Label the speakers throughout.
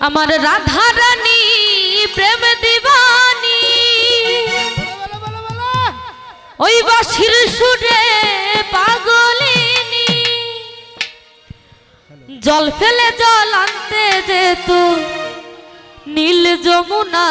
Speaker 1: আমার রাধা রানী প্রেম দিবানি। ওই বাসির সুরে পাগলিনী। জল ফেলে জল আনতে যেত নীল যমুনা।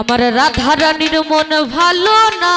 Speaker 1: আমার রাধা রানীর মন ভালো না।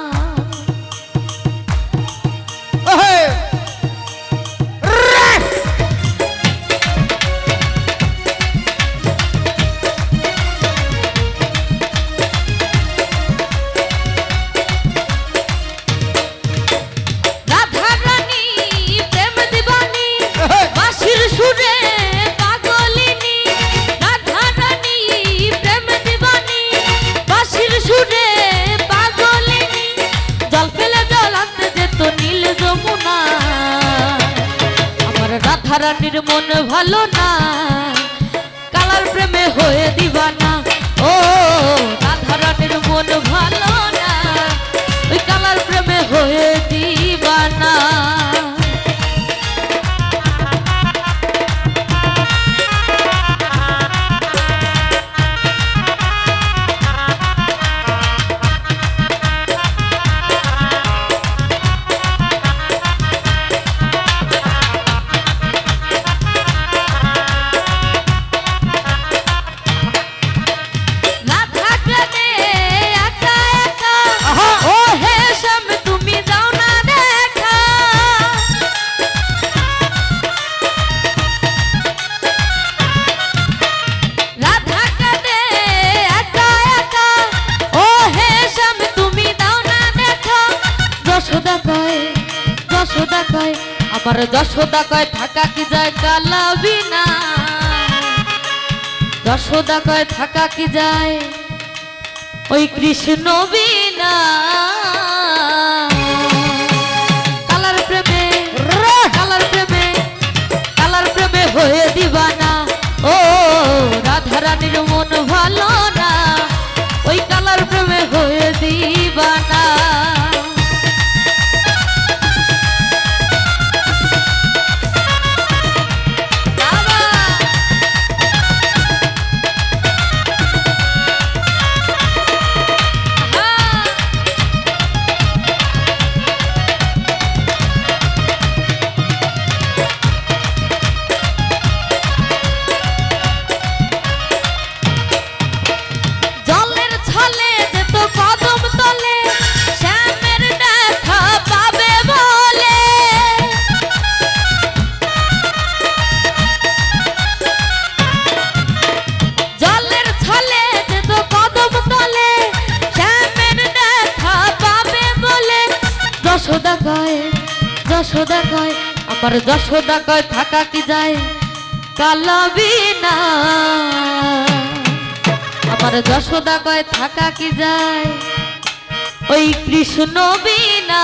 Speaker 1: রানীর মন ভালো না। কালার প্রেমে হয়ে দিবানা। যশোদা কয় থাকা কি যায় কালাবি না? যশোদা কয় থাকা কি যায়? ওই কৃষ্ণ বিনা যশোদা কয় যশোদা কয় আমার যশোদা কয় থাকা কি যায়? কালাবি না। আমার যশোদা কয় থাকা কি যায়? ওই কৃষ্ণ বিনা।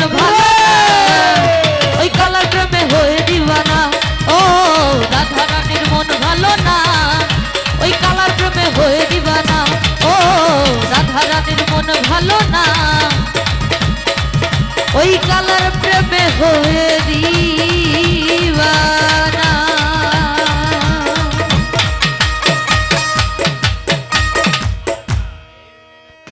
Speaker 1: হয়ে